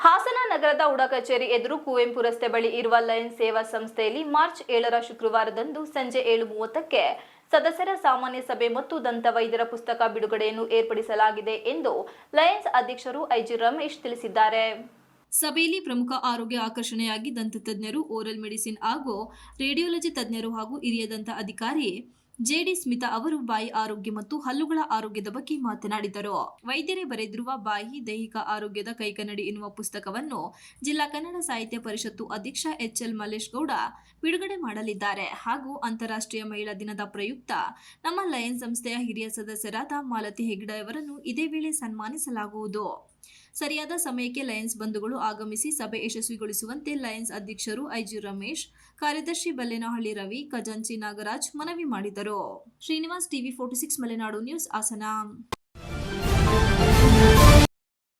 ಹಾಸನ ನಗರದ ಉಡ ಕಚೇರಿ ಎದುರು ಕುವೆಂಪು ರಸ್ತೆ ಬಳಿ ಇರುವ ಲಯನ್ ಸೇವಾ ಸಂಸ್ಥೆಯಲ್ಲಿ ಮಾರ್ಚ್ ಏಳರ ಶುಕ್ರವಾರದಂದು ಸಂಜೆ ಏಳು ಮೂವತ್ತಕ್ಕೆ ಸದಸ್ಯರ ಸಾಮಾನ್ಯ ಸಭೆ ಮತ್ತು ದಂತ ವೈದ್ಯರ ಪುಸ್ತಕ ಬಿಡುಗಡೆಯನ್ನು ಏರ್ಪಡಿಸಲಾಗಿದೆ ಎಂದು ಲಯನ್ಸ್ ಅಧ್ಯಕ್ಷರು ಐಜಿ ರಮೇಶ್ ತಿಳಿಸಿದ್ದಾರೆ. ಸಭೆಯಲ್ಲಿ ಪ್ರಮುಖ ಆರೋಗ್ಯ ಆಕರ್ಷಣೆಯಾಗಿ ದಂತ ತಜ್ಞರು ಓರಲ್ ಮೆಡಿಸಿನ್ ಹಾಗೂ ರೇಡಿಯಾಲಜಿ ತಜ್ಞರು ಹಾಗೂ ಹಿರಿಯ ದಂತ ಅಧಿಕಾರಿ ಜೆಡಿ ಸ್ಮಿತಾ ಅವರು ಬಾಯಿ ಆರೋಗ್ಯ ಮತ್ತು ಹಲ್ಲುಗಳ ಆರೋಗ್ಯದ ಬಗ್ಗೆ ಮಾತನಾಡಿದರು. ವೈದ್ಯರೇ ಬರೆದಿರುವ ಬಾಯಿ ದೈಹಿಕ ಆರೋಗ್ಯದ ಕೈಕನ್ನಡಿ ಎನ್ನುವ ಪುಸ್ತಕವನ್ನು ಜಿಲ್ಲಾ ಕನ್ನಡ ಸಾಹಿತ್ಯ ಪರಿಷತ್ತು ಅಧ್ಯಕ್ಷ ಎಚ್ಎಲ್ ಮಲ್ಲೇಶ್ ಗೌಡ ಬಿಡುಗಡೆ ಮಾಡಲಿದ್ದಾರೆ. ಹಾಗೂ ಅಂತಾರಾಷ್ಟ್ರೀಯ ಮಹಿಳಾ ದಿನದ ಪ್ರಯುಕ್ತ ನಮ್ಮ ಲಯನ್ ಸಂಸ್ಥೆಯ ಹಿರಿಯ ಸದಸ್ಯರಾದ ಮಾಲತಿ ಹೆಗ್ಡೆ ಅವರನ್ನು ಇದೇ ವೇಳೆ ಸನ್ಮಾನಿಸಲಾಗುವುದು. ಸರಿಯಾದ ಸಮಯಕ್ಕೆ ಲಯನ್ಸ್ ಬಂಧುಗಳು ಆಗಮಿಸಿ ಸಭೆ ಯಶಸ್ವಿಗೊಳಿಸುವಂತೆ ಲಯನ್ಸ್ ಅಧ್ಯಕ್ಷರು ಐಜಿ ರಮೇಶ್, ಕಾರ್ಯದರ್ಶಿ ಬಲ್ಲೇನಹಳ್ಳಿ ರವಿ, ಖಜಾಂಚಿ ನಾಗರಾಜ್ ಮನವಿ ಮಾಡಿದರು. Srinivas TV forty six Malenadu news Hassan.